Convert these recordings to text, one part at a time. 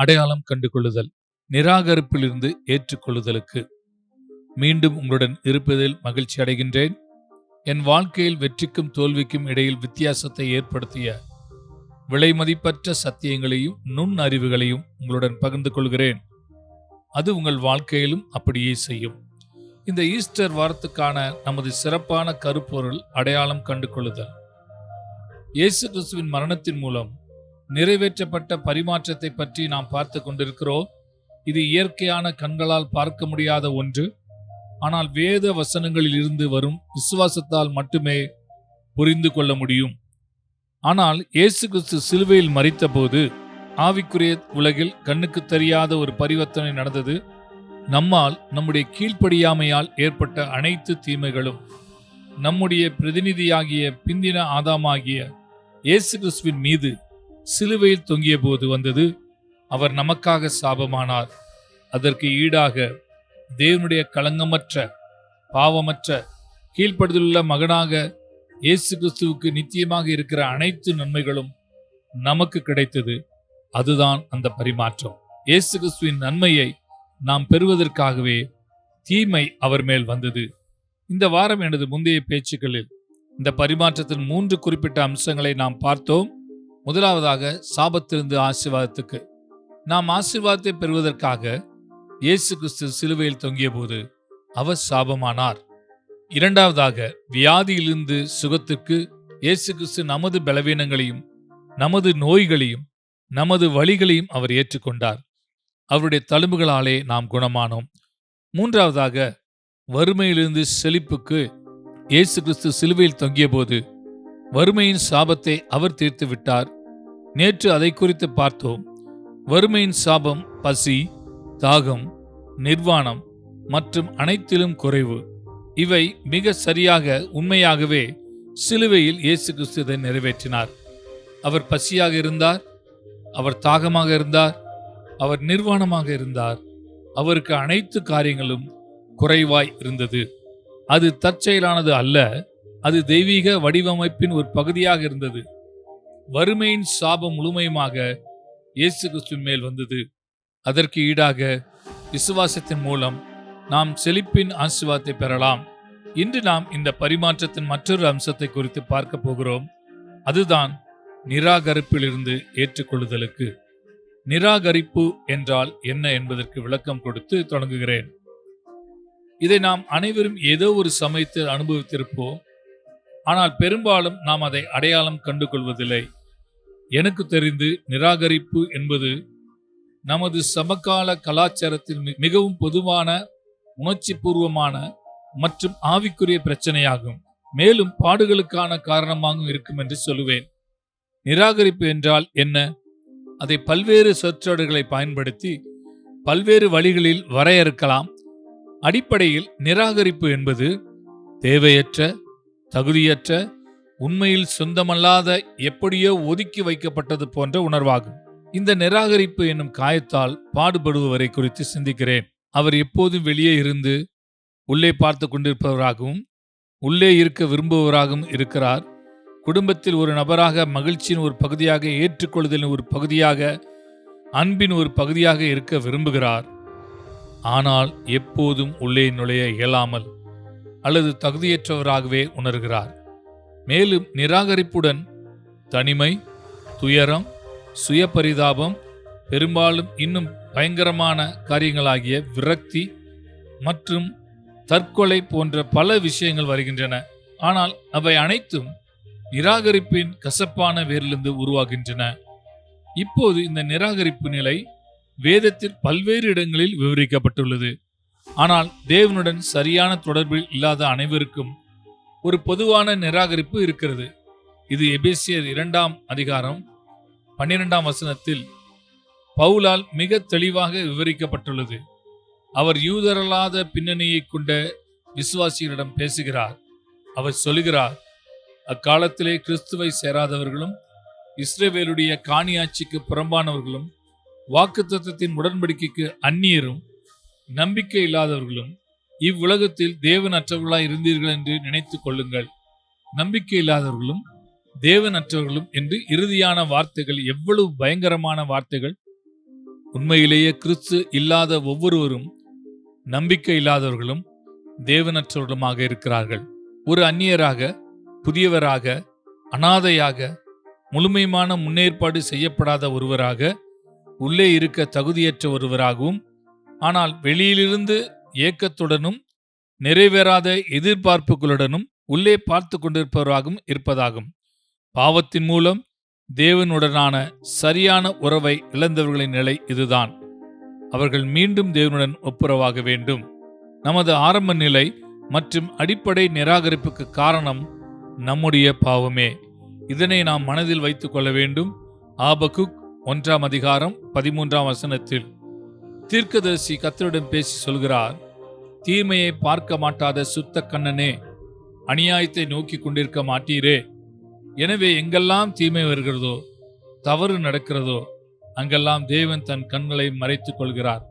அடையாளம் கண்டுகொள்ளுதல் நிராகரிப்பிலிருந்து ஏற்றுக்கொள்ளுதலுக்கு. மீண்டும் உங்களுடன் இருப்பதில் மகிழ்ச்சி அடைகின்றேன். என் வாழ்க்கையில் வெற்றிக்கும் தோல்விக்கும் இடையில் வித்தியாசத்தை ஏற்படுத்திய விலைமதிப்பற்ற சத்தியங்களையும் நுண் அறிவுகளையும் உங்களுடன் பகிர்ந்து கொள்கிறேன். அது உங்கள் வாழ்க்கையிலும் அப்படியே செய்யும். இந்த ஈஸ்டர் வாரத்துக்கான நமது சிறப்பான கருப்பொருள் அடையாளம் கண்டு கொள்ளுதல் இயேசு கிறிஸ்துவின் மரணத்தின் மூலம் நிறைவேற்றப்பட்ட பரிமாற்றத்தை பற்றி நாம் பார்த்து கொண்டிருக்கிறோம். இது இயற்கையான கண்களால் பார்க்க முடியாத ஒன்று. ஆனால் வேத வசனங்களில் இருந்து வரும் விசுவாசத்தால் மட்டுமே புரிந்து கொள்ள முடியும். ஆனால் இயேசு கிறிஸ்து சிலுவையில் மறித்தபோது ஆவிக்குரிய உலகில் கண்ணுக்கு தெரியாத ஒரு பரிவர்த்தனை நடந்தது. நம்மால் நம்முடைய கீழ்ப்படியாமையால் ஏற்பட்ட அனைத்து தீமைகளும் நம்முடைய பிரதிநிதியாகிய பிந்தின ஆதாமாகிய இயேசு கிறிஸ்துவின் மீது சிலுவையில் தொங்கிய போது வந்தது அவர் நமக்காக சாபமானார். அதற்கு ஈடாக தேவனுடைய களங்கமற்ற பாவமற்ற கீழ்ப்படுதலுள்ள மகனாக இயேசு கிறிஸ்துவுக்கு நித்தியமாக இருக்கிற அனைத்து நன்மைகளும் நமக்கு கிடைத்தது. அதுதான் அந்த பரிமாற்றம். இயேசு கிறிஸ்துவின் நன்மையை நாம் பெறுவதற்காகவே தீமை அவர் மேல் வந்தது. இந்த வாரம் எனது முந்தைய பேச்சுக்களில் இந்த பரிமாற்றத்தின் மூன்று குறிப்பிட்ட அம்சங்களை நாம் பார்த்தோம். முதலாவதாக சாபத்திலிருந்து ஆசீர்வாதத்துக்கு. நாம் ஆசீர்வாதத்தை பெறுவதற்காக இயேசு கிறிஸ்து சிலுவையில் தொங்கிய போது அவர் சாபமானார். இரண்டாவதாக வியாதியிலிருந்து சுகத்துக்கு இயேசு கிறிஸ்து நமது பலவீனங்களையும் நமது நோய்களையும் நமது வழிகளையும் அவர் ஏற்றுக்கொண்டார். அவருடைய தழும்புகளாலே நாம் குணமானோம். மூன்றாவதாக வறுமையிலிருந்து செழிப்புக்கு இயேசு கிறிஸ்து சிலுவையில் தொங்கியபோது வறுமையின் சாபத்தை அவர் தீர்த்து விட்டார் நேற்று அதை குறித்து பார்த்தோம். வறுமையின் சாபம் பசி தாகம் நிர்வாணம் மற்றும் அனைத்திலும் குறைவு. இவை மிக சரியாக உண்மையாகவே சிலுவையில் இயேசு கிறிஸ்து இதை நிறைவேற்றினார். அவர் பசியாக இருந்தார் அவர் தாகமாக இருந்தார் அவர் நிர்வாணமாக இருந்தார். அவருக்கு அனைத்து காரியங்களும் குறைவாய் இருந்தது. அது தற்செயலானது அல்ல அது தெய்வீக வடிவமைப்பின் ஒரு பகுதியாக இருந்தது. வறுமையின் சாபம் முழுமையுமாக இயேசு கிறிஸ்துவின் மேல் வந்தது. அதற்கு ஈடாக விசுவாசத்தின் மூலம் நாம் செழிப்பின் ஆசிர்வாதத்தை பெறலாம். இன்று நாம் இந்த பரிமாற்றத்தின் மற்றொரு அம்சத்தை குறித்து பார்க்க போகிறோம். அதுதான் நிராகரிப்பிலிருந்து ஏற்றுக்கொள்ளுதலுக்கு. நிராகரிப்பு என்றால் என்ன என்பதற்கு விளக்கம் கொடுத்து தொடங்குகிறேன். இதை நாம் அனைவரும் ஏதோ ஒரு சமயத்தில் அனுபவித்திருப்போம். ஆனால் பெரும்பாலும் நாம் அதை அடையாளம் கண்டு கொள்வதில்லை எனக்கு தெரிந்து நிராகரிப்பு என்பது நமது சமகால கலாச்சாரத்தில் மிகவும் பொதுவான உணர்ச்சி பூர்வமான மற்றும் ஆவிக்குரிய பிரச்சனையாகும். மேலும் பாடுகளுக்கான காரணமாகவும் இருக்கும் என்று சொல்லுவேன். நிராகரிப்பு என்றால் என்ன? அதை பல்வேறு சொற்றொடர்களை பயன்படுத்தி பல்வேறு வழிகளில் வரையறுக்கலாம். அடிப்படையில் நிராகரிப்பு என்பது தேவையற்ற தகுதியற்ற உண்மையில் சொந்தமல்லாத எப்படியோ ஒதுக்கி வைக்கப்பட்டது போன்ற உணர்வாகும். இந்த நிராகரிப்பு என்னும் காயத்தால் பாடுபடுபவரை குறித்து சிந்திக்கிறேன். அவர் எப்போதும் வெளியே இருந்து உள்ளே பார்த்து கொண்டிருப்பவராகவும் உள்ளே இருக்க விரும்புபவராகவும் இருக்கிறார். குடும்பத்தில் ஒரு நபராக மகிழ்ச்சியின் ஒரு பகுதியாக ஏற்றுக்கொள்ளுதலின் ஒரு பகுதியாக அன்பின் ஒரு பகுதியாக இருக்க விரும்புகிறார். ஆனால் எப்போதும் உள்ளே நுழைய இயலாமல் அல்லது தகுதியற்றவராகவே உணர்கிறார். மேலும் நிராகரிப்புடன் தனிமை துயரம் சுயபரிதாபம் பெரும்பாலும் இன்னும் பயங்கரமான காரியங்களாகிய விரக்தி மற்றும் தற்கொலை போன்ற பல விஷயங்கள் வருகின்றன. ஆனால் அவை அனைத்தும் நிராகரிப்பின் கசப்பான வேரிலிருந்து உருவாகின்றன. இப்போது இந்த நிராகரிப்பு நிலை வேதத்தில் பல்வேறு இடங்களில் விவரிக்கப்பட்டுள்ளது. ஆனால் தேவனுடன் சரியான தொடர்பில் இல்லாத அனைவருக்கும் ஒரு பொதுவான நிராகரிப்பு இருக்கிறது. இது எபேசியர் இரண்டாம் அதிகாரம் பன்னிரெண்டாம் வசனத்தில் பவுலால் மிக தெளிவாக விவரிக்கப்பட்டுள்ளது. அவர் யூதரல்லாத பின்னணியை கொண்ட விசுவாசிகளிடம் பேசுகிறார். அவர் சொல்லுகிறார் அக்காலத்திலே கிறிஸ்துவை சேராதவர்களும் இஸ்ரேவேலுடைய காணியாட்சிக்கு புறம்பானவர்களும் வாக்குத்தத்தின் உடன்படிக்கைக்கு அந்நியரும் நம்பிக்கை இல்லாதவர்களும் இவ்வுலகத்தில் தேவனற்றவர்களாய் இருந்தீர்கள் என்று நினைத்து கொள்ளுங்கள். நம்பிக்கை இல்லாதவர்களும் தேவனற்றவர்களும் என்று இறுதியான வார்த்தைகள் எவ்வளவு பயங்கரமான வார்த்தைகள். உண்மையிலேயே கிறிஸ்து இல்லாத ஒவ்வொருவரும் நம்பிக்கை இல்லாதவர்களும் தேவனற்றவர்களுமாக இருக்கிறார்கள். ஒரு அந்நியராக புதியவராக அனாதையாக முழுமையான முன்னேற்பாடு செய்யப்படாத ஒருவராக உள்ளே இருக்க தகுதியற்ற ஒருவராகவும் ஆனால் வெளியிலிருந்து ஏக்கத்துடனும் நிறைவேறாத எதிர்பார்ப்புகளுடனும் உள்ளே பார்த்து கொண்டிருப்பவராகவும் இருப்பதாகும். பாவத்தின் மூலம் தேவனுடனான சரியான உறவை இழந்தவர்களின் நிலை இதுதான். அவர்கள் மீண்டும் தேவனுடன் ஒப்புரவாக வேண்டும். நமது ஆரம்ப நிலை மற்றும் அடிப்படை நிராகரிப்புக்கு காரணம் நம்முடைய பாவமே. இதனை நாம் மனதில் வைத்துக் கொள்ள வேண்டும். ஆபகுக் ஒன்றாம் அதிகாரம் பதிமூன்றாம் வசனத்தில். தீர்க்கதரிசி கத்தரிடம் பேசி சொல்கிறார் தீமையை பார்க்க மாட்டாத சுத்த கண்ணனே அநியாயத்தை நோக்கி கொண்டிருக்க மாட்டீரே. எனவே எங்கெல்லாம் தீமை வருகிறதோ தவறு நடக்கிறதோ அங்கெல்லாம் தேவன் தன் கண்களை மறைத்துக் கொள்கிறார்.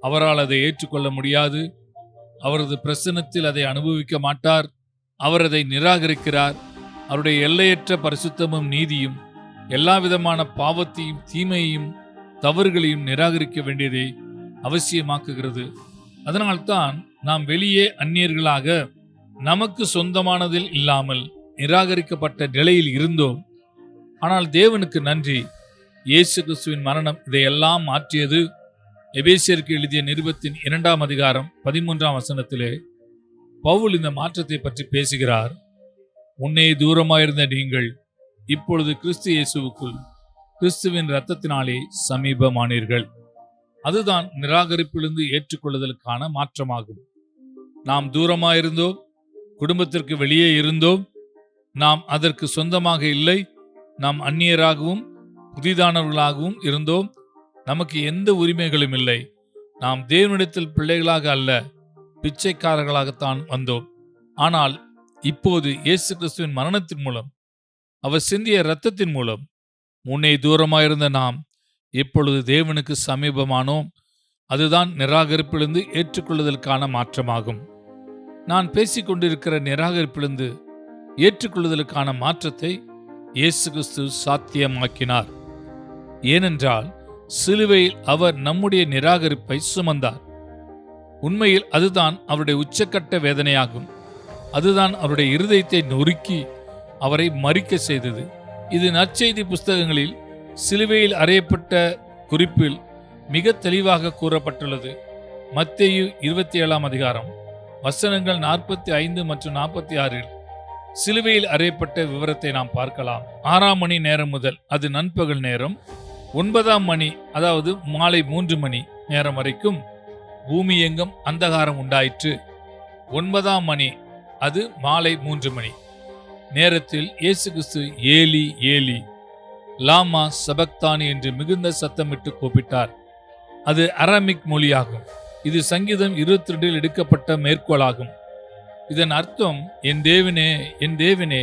அவரால் அதை ஏற்றுக்கொள்ள முடியாது. அவரது பிரசனத்தில் அதை அனுபவிக்க மாட்டார். அவர் அதை நிராகரிக்கிறார். அவருடைய எல்லையற்ற பரிசுத்தமும் நீதியும் எல்லா விதமான பாவத்தையும் தீமையையும் தவறுகளையும் நிராகரிக்க வேண்டியதை அவசியமாக்குகிறது. அதனால்தான் நாம் வெளியே அந்நியர்களாக நமக்கு சொந்தமானதில் இல்லாமல் நிராகரிக்கப்பட்ட நிலையில் இருந்தோம். ஆனால் தேவனுக்கு நன்றி. இயேசு கிறிஸ்துவின் மரணம் இதையெல்லாம் மாற்றியது. எபேசியருக்கு எழுதிய நிருபத்தின் இரண்டாம் அதிகாரம் பதிமூன்றாம் வசனத்திலே பவுல் இந்த மாற்றத்தை பற்றி பேசுகிறார். உன்னே தூரமாயிருந்த நீங்கள் இப்பொழுது கிறிஸ்து இயேசுவுக்குள் கிறிஸ்துவின் இரத்தத்தினாலே சமீபமானீர்கள். அதுதான் நிராகரிப்பிலிருந்து ஏற்றுக்கொள்ளுதலுக்கான மாற்றமாகும். நாம் தூரமாயிருந்தோம் குடும்பத்திற்கு வெளியே இருந்தோம். நாம் அதற்கு சொந்தமாக இல்லை நாம் அந்நியராகவும் புதிதானவர்களாகவும் இருந்தோம். நமக்கு எந்த உரிமைகளும் இல்லை. நாம் தேவனிடத்தில் பிள்ளைகளாக அல்ல பிச்சைக்காரர்களாகத்தான் வந்தோம். ஆனால் இப்போது இயேசு கிறிஸ்துவின் மரணத்தின் மூலம் அவர் சிந்திய இரத்தத்தின் மூலம் முன்னே தூரமாயிருந்த நாம் இப்பொழுது தேவனுக்கு சமீபமானோம். அதுதான் நிராகரிப்பிலிருந்து ஏற்றுக்கொள்ளுதலுக்கான மாற்றமாகும். நான் பேசிக்கொண்டிருக்கிற நிராகரிப்பிலிருந்து ஏற்றுக்கொள்ளுதலுக்கான மாற்றத்தை இயேசு கிறிஸ்து சாத்தியமாக்கினார். ஏனென்றால் சிலுவையில் அவர் நம்முடைய நிராகரிப்பை சுமந்தார். உண்மையில் அதுதான் அவருடைய உச்சக்கட்ட வேதனையாகும். அதுதான் அவருடைய இருதயத்தை நொறுக்கி அவரை மறிக்க செய்தது. இது நற்செய்தி புஸ்தகங்களில் சிலுவையில் அறையப்பட்ட குறிப்பில் மிக தெளிவாக கூறப்பட்டுள்ளது. மத்தேயு இருபத்தி ஏழாம் அதிகாரம் வசனங்கள் நாற்பத்தி ஐந்து மற்றும் நாற்பத்தி ஆறில் சிலுவையில் அறையப்பட்ட விவரத்தை நாம் பார்க்கலாம். ஆறாம் மணி நேரம் முதல் அது நண்பகல் நேரம் ஒன்பதாம் மணி அதாவது மாலை மூன்று மணி நேரம் வரைக்கும் பூமி எங்கும் அந்தகாரம் உண்டாயிற்று. ஒன்பதாம் மணி அது மாலை மூன்று மணி. நேரத்தில் இயேசு கிறிஸ்து ஏலி ஏலி லாமா சபக்தானி என்று மிகுந்த சத்தமிட்டு கூப்பிட்டார். அது அரமிக் மொழியாகும். இது சங்கீதம் இருபத்தி ரெண்டில் எடுக்கப்பட்ட மேற்கோளாகும். இதன் அர்த்தம் என் தேவனே என் தேவனே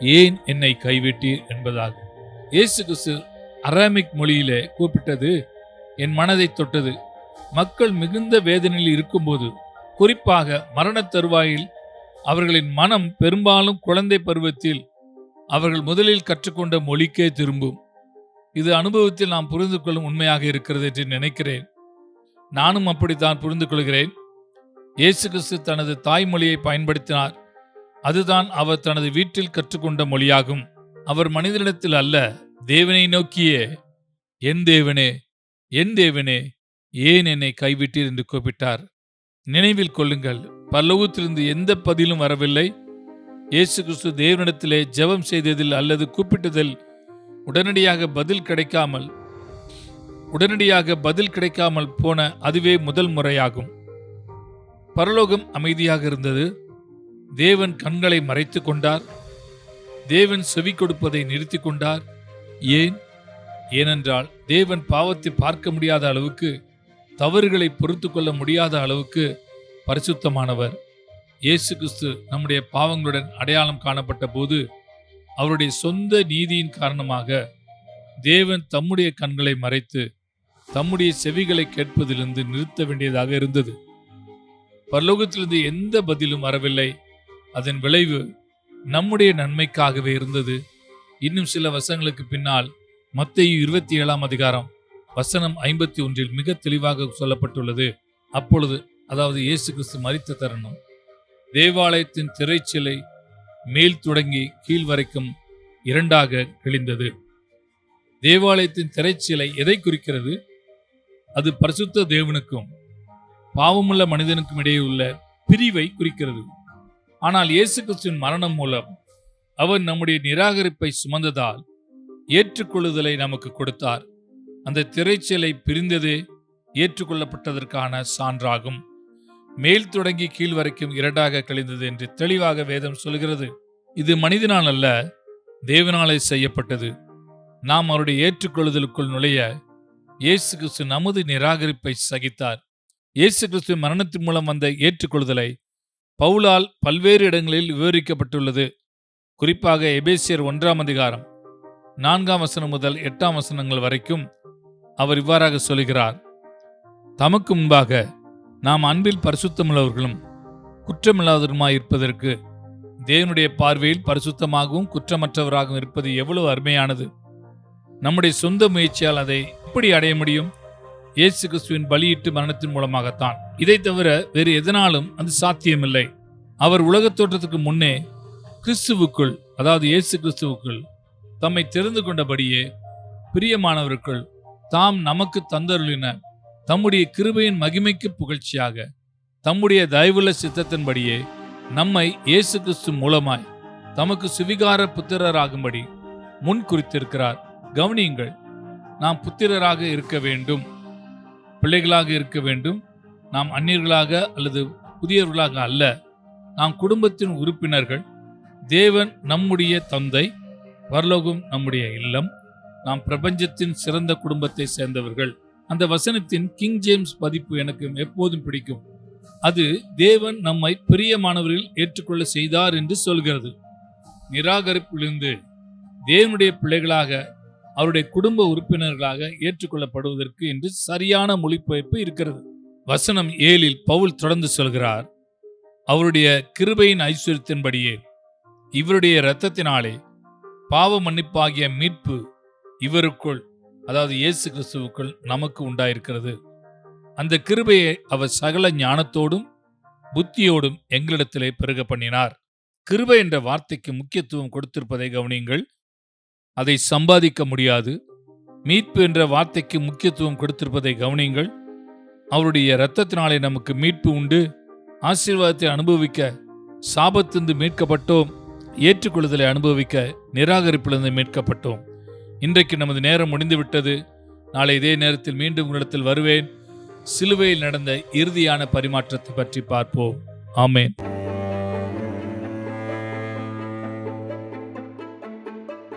ஏன் என்னை கைவிட்டீர்? என்பதாகும். இயேசு கிறிஸ்து அரமிக் மொழியிலே கூப்பிட்டது என் மனதை தொட்டது. மக்கள் மிகுந்த வேதனையில் இருக்கும்போது குறிப்பாக மரண தருவாயில் அவர்களின் மனம் பெரும்பாலும் குழந்தை பருவத்தில் அவர்கள் முதலில் கற்றுக்கொண்ட மொழிக்கே திரும்பும். இது அனுபவத்தில் நாம் புரிந்து கொள்ளும் உண்மையாக இருக்கிறது என்று நினைக்கிறேன். நானும் அப்படித்தான் புரிந்து கொள்கிறேன். இயேசு கிறிஸ்து தனது தாய்மொழியை பயன்படுத்தினார். அதுதான் அவர் தனது வீட்டில் கற்றுக்கொண்ட மொழியாகும். அவர் மனிதனிடத்தில் அல்ல தேவனை நோக்கியே. என் தேவனே என் தேவனே ஏன் என்னை கைவிட்டீர் என்று கூப்பிட்டார். நினைவில் கொள்ளுங்கள் பல்லவத்திலிருந்து எந்த பதிலும் வரவில்லை. இயேசு கிறிஸ்து தேவனிடத்திலே ஜெபம் செய்ததில் அல்லது கூப்பிட்டதில் உடனடியாக பதில் கிடைக்காமல் உடனடியாக பதில் கிடைக்காமல் போன அதுவே முதல் முறையாகும். பரலோகம் அமைதியாக இருந்தது. தேவன் கண்களை மறைத்து கொண்டார். தேவன் செவி கொடுப்பதை நிறுத்தி கொண்டார். ஏன்? ஏனென்றால் தேவன் பாவத்தை பார்க்க முடியாத அளவுக்கு தவறுகளை பொறுத்து கொள்ள முடியாத அளவுக்கு பரிசுத்தமானவர். இயேசு கிறிஸ்து நம்முடைய பாவங்களுடன் அடையாளம் காணப்பட்ட போது அவருடைய சொந்த நீதியின் காரணமாக தேவன் தம்முடைய கண்களை மறைத்து தம்முடைய செவிகளை கேட்பதிலிருந்து நிறுத்த வேண்டியதாக இருந்தது. பரலோகத்திலிருந்து எந்த பதிலும் வரவில்லை. அதன் விளைவு நம்முடைய நன்மைக்காகவே இருந்தது. இன்னும் சில வசங்களுக்கு பின்னால் மத்திய இருபத்தி ஏழாம் அதிகாரம். வசனம் ஐம்பத்தி ஒன்றில் மிக தெளிவாக சொல்லப்பட்டுள்ளது. அப்பொழுது அதாவது இயேசு கிறிஸ்து மரித்த தருணம். தேவாலயத்தின் திரைச்சிலை மேல் தொடங்கி கீழ் வரைக்கும் இரண்டாக கிழிந்தது. தேவாலயத்தின் திரைச்சிலை எதை குறிக்கிறது? அது பரிசுத்த தேவனுக்கும் பாவமுள்ள மனிதனுக்கும் இடையே உள்ள பிரிவை குறிக்கிறது. ஆனால் இயேசு கிறிஸ்துவின் மரணம் மூலம் அவர் நம்முடைய நிராகரிப்பை சுமந்ததால் ஏற்றுக்கொள்ளுதலை நமக்கு கொடுத்தார். அந்த திரைச்சலை பிரிந்தது ஏற்றுக்கொள்ளப்பட்டதற்கான சான்றாகும். மேல் தொடங்கி கீழ் வரைக்கும் இரண்டாக கழிந்தது என்று தெளிவாக வேதம் சொல்கிறது. இது மனிதனால் அல்ல தேவனாலே செய்யப்பட்டது. நாம் அவருடைய ஏற்றுக்கொள்ளுதலுக்குள் நுழைய இயேசு கிறிஸ்து நமது நிராகரிப்பை சகித்தார். இயேசு கிறிஸ்து மரணத்தின் மூலம் வந்த ஏற்றுக்கொள்ளுதலை பவுலால் பல்வேறு இடங்களில் விவரிக்கப்பட்டுள்ளது. குறிப்பாக எபேசியர் ஒன்றாம் அதிகாரம் நான்காம் வசனம் முதல் எட்டாம் வசனங்கள் வரைக்கும் அவர் இவ்வாறாக சொல்கிறார் தமக்கு முன்பாக நாம் அன்பில் பரிசுத்தமுள்ளவர்களும் குற்றமில்லாதவருமாய் இருப்பதற்கு தேவனுடைய பார்வையில் பரிசுத்தமாகவும் குற்றமற்றவராகவும் இருப்பது எவ்வளவு அருமையானது! நம்முடைய சொந்த முயற்சியால் அதை எப்படி அடைய முடியும்? இயேசு கிறிஸ்துவின் பலியிட்டு மரணத்தின் மூலமாகத்தான். இதை தவிர வேறு எதனாலும் அது சாத்தியமில்லை. அவர் உலகத் தோற்றத்துக்கு முன்னே கிறிஸ்துவுக்குள் அதாவது இயேசு கிறிஸ்துவுக்குள் தம்மை தெரிந்து கொண்டபடியே பிரியமானவருக்குள் தாம் நமக்கு தந்தருளின தம்முடைய கிருபையின் மகிமைக்கு புகழ்ச்சியாக. தம்முடைய தயவுள்ள சித்தத்தின்படியே நம்மை இயேசு கிறிஸ்து மூலமாய் தமக்கு சுவிகார புத்திரராகும்படி முன் குறித்திருக்கிறார் கவனியுங்கள் நாம் புத்திரராக இருக்க வேண்டும். பிள்ளைகளாக இருக்க வேண்டும். நாம் அந்நியர்களாக அல்லது புதியவர்களாக அல்ல. நாம் குடும்பத்தின் உறுப்பினர்கள். தேவன் நம்முடைய தந்தை பரலோகம் நம்முடைய இல்லம். நாம் பிரபஞ்சத்தின் சிறந்த குடும்பத்தை சேர்ந்தவர்கள். அந்த வசனத்தின் கிங் ஜேம்ஸ் பதிப்பு எனக்கு எப்போதும் பிடிக்கும். அது தேவன் நம்மை பிரியமானவரில் ஏற்றுக்கொள்ள செய்தார் என்று சொல்கிறது. நிராகரிப்பிலிருந்து தேவனுடைய பிள்ளைகளாக அவருடைய குடும்ப உறுப்பினர்களாக ஏற்றுக்கொள்ளப்படுவதற்கு என்று சரியான மொழிபெயர்ப்பு இருக்கிறது. வசனம் ஏழில் பவுல் தொடர்ந்து சொல்கிறார் அவருடைய கிருபையின் ஐஸ்வர்யத்தின்படியே இவருடைய இரத்தத்தினாலே பாவ மன்னிப்பாகிய மீட்பு இவருக்குள் அதாவது இயேசு கிறிஸ்துவுக்குள் நமக்கு உண்டாயிருக்கிறது. அந்த கிருபையை அவர் சகல ஞானத்தோடும் புத்தியோடும் எங்களிடத்திலே பெருக பண்ணினார். கிருபை என்ற வார்த்தைக்கு முக்கியத்துவம் கொடுத்திருப்பதை கவனியுங்கள். அதை சம்பாதிக்க முடியாது. மீட்பு என்ற வார்த்தைக்கு முக்கியத்துவம் கொடுத்திருப்பதை கவனியுங்கள். அவருடைய இரத்தத்தினாலே நமக்கு மீட்பு உண்டு. ஆசீர்வாதத்தை அனுபவிக்க சாபத்திலிருந்து மீட்கப்பட்டோம். ஏற்றுக்கொள்ளுதலை அனுபவிக்க நிராகரிப்பிலிருந்து மீட்கப்பட்டோம். இன்றைக்கு நமது நேரம் முடிந்துவிட்டது. நாளை இதே நேரத்தில் மீண்டும் உங்களிடத்தில் வருவேன். சிலுவையில் நடந்த இறுதியான பரிமாற்றத்தை பற்றி பார்ப்போம். ஆமேன்.